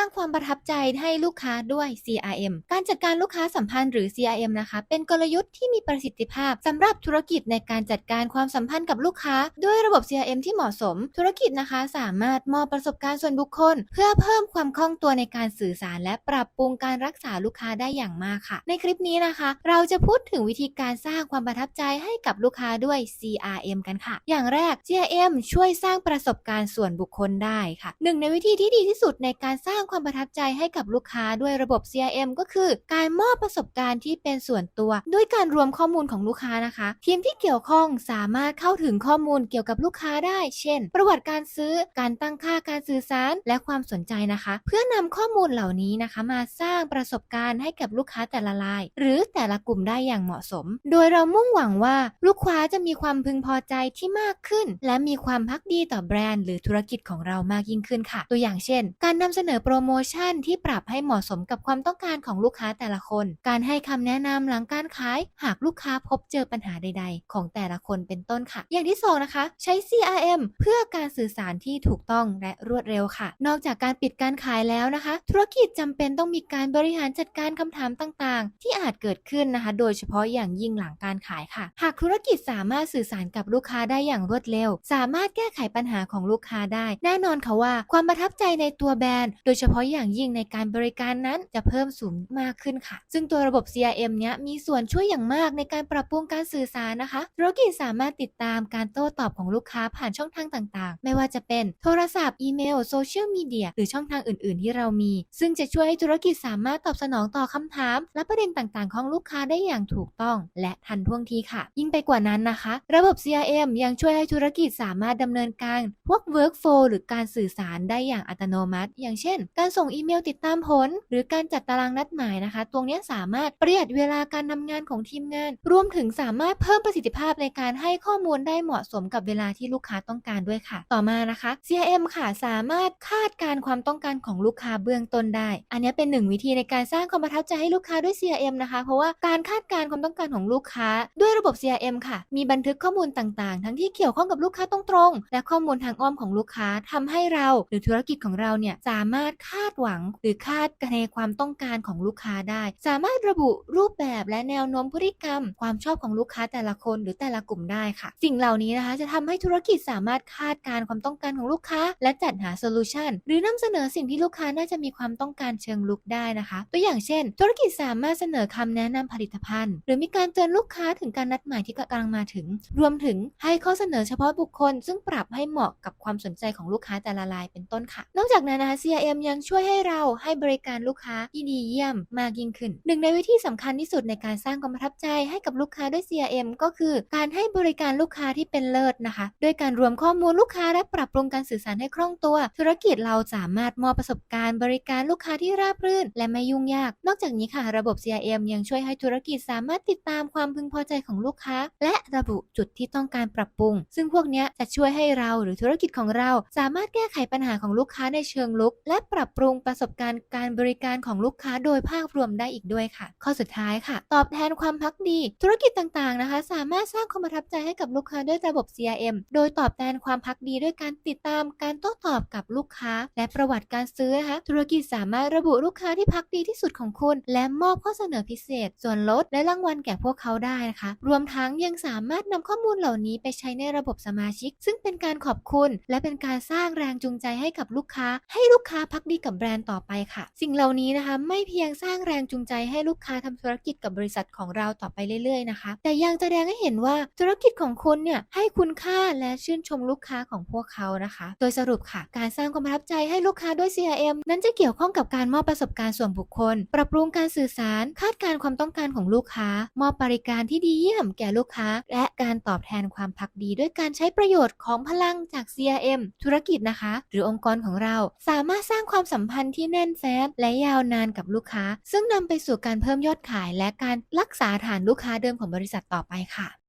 างความประทับใจให้ลูกค้าด้วย CRM การจัดการลูกค้าสัมพันธ์หรือ CRM นะคะ เป็นกลยุทธ์ที่มีประสิทธิภาพสำหรับธุรกิจในการจัดการความสัมพันธ์กับลูกค้า ด้วยระบบ CRM ที่เหมาะสม ธุรกิจนะคะสามารถมอบประสบการณ์ส่วนบุคคล เพื่อเพิ่มความคล่องตัวในการสื่อสาร และปรับปรุงการรักษาลูกค้าได้อย่างมากค่ะ ในคลิปนี้นะคะ เราจะพูดถึงวิธีการสร้างความประทับใจให้กับลูกค้าด้วย CRM กันค่ะ อย่างแรก CRM ช่วยสร้างประสบการณ์ส่วนบุคคลได้ค่ะหนึ่งในวิธีที่ดีที่สุดในการสร้างความประทับใจให้กับลูกค้าด้วยระบบ CRM ก็คือ การมอบประสบการณ์ที่เป็นส่วนตัว ด้วยการรวมข้อมูลของลูกค้านะคะ ทีมที่เกี่ยวข้องสามารถเข้าถึงข้อมูลเกี่ยวกับลูกค้าได้ เช่น ประวัติการซื้อการตั้งค่าการสื่อสาร และความสนใจนะคะ เพื่อนำข้อมูลเหล่านี้นะคะ มาสร้างประสบการณ์ให้กับลูกค้าแต่ละราย หรือแต่ละกลุ่มได้อย่างเหมาะสม โดยเรามุ่งหวังว่าลูกค้าจะมีความพึงพอใจที่มากขึ้น และมีความพักดีต่อแบรนด์หรือธุรกิจของเรามากยิ่งขึ้นค่ะ ตัวอย่างเช่น การนำเสนอโปรโมชั่นที่ปรับให้เหมาะสมกับความต้องการของลูกค้าแต่ละคน การให้คำแนะนำหลังการขาย หากลูกค้าพบเจอปัญหาใด ๆ ของแต่ละคนเป็นต้นค่ะ อย่างที่สองนะคะ ใช้ CRM เพื่อการสื่อสารที่ถูกต้องและรวดเร็วค่ะ นอกจากการปิดการขายแล้วนะคะ ธุรกิจจำเป็นต้องมีการบริหารจัดการคำถามต่างๆ ที่อาจเกิดขึ้นนะคะ โดยเฉพาะอย่างยิ่งหลังการขายค่ะ หากธุรกิจสามารถสื่อสารกับลูกค้าได้อย่างรวดเร็ว สามารถแก้ไขปัญหาของลูกค้าได้ แน่นอนค่ะว่า ความประทับใจในตัวแบรนด์ โดยเฉพาะอย่างยิ่งในการบริการนั้นจะเพิ่มสูงมากขึ้นค่ะ ซึ่งตัวระบบ CRM เนี้ยมีส่วนช่วยอย่างมากในการปรับปรุงการสื่อสารนะคะธุรกิจสามารถติดตามการโต้ตอบของลูกค้าผ่านช่องทางต่างๆ ไม่ว่าจะเป็นโทรศัพท์ อีเมล โซเชียลมีเดีย หรือช่องทางอื่น ๆ ที่เรามี ซึ่งจะช่วยให้ธุรกิจสามารถตอบสนองต่อคำถาม และประเด็นต่างๆ ของลูกค้าได้อย่างถูกต้อง และทันท่วงทีค่ะ ยิ่งไปกว่านั้นนะคะ ระบบ CRM ยังช่วยให้ธุรกิจสามารถดำเนินการพวก workflow หรือการสื่อสารได้อย่างอัตโนมัติ อย่างเช่นการส่งอีเมลติดตามผล หรือการจัดตารางนัดหมายนะคะ ตรงนี้สามารถประหยัดเวลาการทำงานของทีมงาน รวมถึงสามารถเพิ่มประสิทธิภาพในการให้ข้อมูลได้เหมาะสมกับเวลาที่ลูกค้าต้องการด้วยค่ะ ต่อมานะคะ CRM ค่ะสามารถคาดการความต้องการของลูกค้าเบื้องต้นได้ อันนี้เป็นหนึ่งวิธีในการสร้างความประทับใจให้ลูกค้าด้วย CRM นะคะ เพราะว่าการคาดการความต้องการของลูกค้า ด้วยระบบ CRM ค่ะ มีบันทึกข้อมูลต่างๆ ทั้งที่เกี่ยวข้องกับลูกค้าตรงๆ และข้อมูลทางอ้อมของลูกค้าทำให้เรา หรือธุรกิจของเราเนี่ยสามารถคาดหวัง หรือคาดคะเนความต้องการของลูกค้าได้ สามารถระบุรูปแบบและแนวโน้มพฤติกรรม ความชอบของลูกค้าแต่ละคนหรือแต่ละกลุ่มได้ค่ะ สิ่งเหล่านี้นะคะ จะทำให้ธุรกิจสามารถคาดการณ์ความต้องการของลูกค้า และจัดหาโซลูชันหรือนำเสนอสิ่งที่ลูกค้าน่าจะมีความต้องการเชิงลุกได้นะคะ ตัวอย่างเช่น ธุรกิจสามารถเสนอคำแนะนำผลิตภัณฑ์ หรือมีการเตือนลูกค้าถึงการนัดหมายที่กำลังมาถึง รวมถึงให้ข้อเสนอเฉพาะบุคคล ซึ่งปรับให้เหมาะกับความสนใจของลูกค้าแต่ละรายเป็นต้นค่ะ นอกจากนั้นนะคะ CRM ยังช่วยให้เราให้บริการลูกค้าที่ดีเยี่ยมมากยิ่งขึ้น หนึ่งในวิธีสำคัญที่สุดในการสร้างความประทับใจให้กับลูกค้าด้วย CRM ก็คือการให้บริการลูกค้าที่เป็นเลิศนะคะ ด้วยการรวมข้อมูลลูกค้าและปรับปรุงการสื่อสารให้คล่องตัว ธุรกิจเราสามารถมอบประสบการณ์บริการลูกค้าที่ราบรื่น และไม่ยุ่งยาก นอกจากนี้ค่ะ ระบบ CRM ยังช่วยให้ธุรกิจสามารถติดตามความพึงพอใจของลูกค้า และระบุจุดที่ต้องการปรับปรุง ซึ่งพวกนี้จะช่วยให้เราหรือธุรกิจของเรา สามารถแก้ไขปัญหาของลูกค้าในเชิงลุก และปรับปรุงประสบการณ์การบริการของลูกค้าโดยภาพรวมได้อีกด้วยค่ะ ข้อสุดท้ายค่ะ ตอบแทนความพักดี ธุรกิจต่างๆนะคะ สามารถสร้างความประทับใจให้กับลูกค้าด้วยระบบ CRM โดยตอบแทนความพักดีด้วยการติดตามการโต้ตอบกับลูกค้า และประวัติการซื้อนะคะธุรกิจสามารถระบุลูกค้าที่พักดีที่สุดของคุณ และมอบข้อเสนอพิเศษ ส่วนลดและรางวัลแก่พวกเขาได้นะคะ รวมทั้งยังสามารถนำข้อมูลเหล่านี้ไปใช้ในระบบสมาชิก ซึ่งเป็นการขอบคุณ และเป็นการสร้างแรงจูงใจให้กับลูกค้า ให้ลูกค้าพักดีกับแบรนด์ต่อไปค่ะ สิ่งเหล่านี้นะคะ ไม่เพียงสร้างแรงจูงใจให้ลูกค้าทำธุรกิจกับบริษัทของเราต่อไปเรื่อยๆนะคะ แต่ยังแสดงให้เห็นว่าธุรกิจของคุณเนี่ยให้คุณค่าและชื่นชมลูกค้าของพวกเขานะคะ โดยสรุปค่ะ การสร้างความประทับใจให้ลูกค้าด้วย CRM นั้นจะเกี่ยวข้องกับการมอบประสบการณ์ส่วนบุคคล ปรับปรุงการสื่อสาร คาดการณ์ความต้องการของลูกค้า มอบบริการที่ดีเยี่ยมแก่ลูกค้า และการตอบแทนความพักดี ด้วยการใช้ประโยชน์ของพลังจาก CRM ธุรกิจนะคะ หรือองค์กรของเราสามารถสร้างความความสัมพันธ์ที่แน่นแฟ้นและยาวนานกับลูกค้า ซึ่งนำไปสู่การเพิ่มยอดขายและการรักษาฐานลูกค้าเดิมของบริษัทต่อไปค่ะ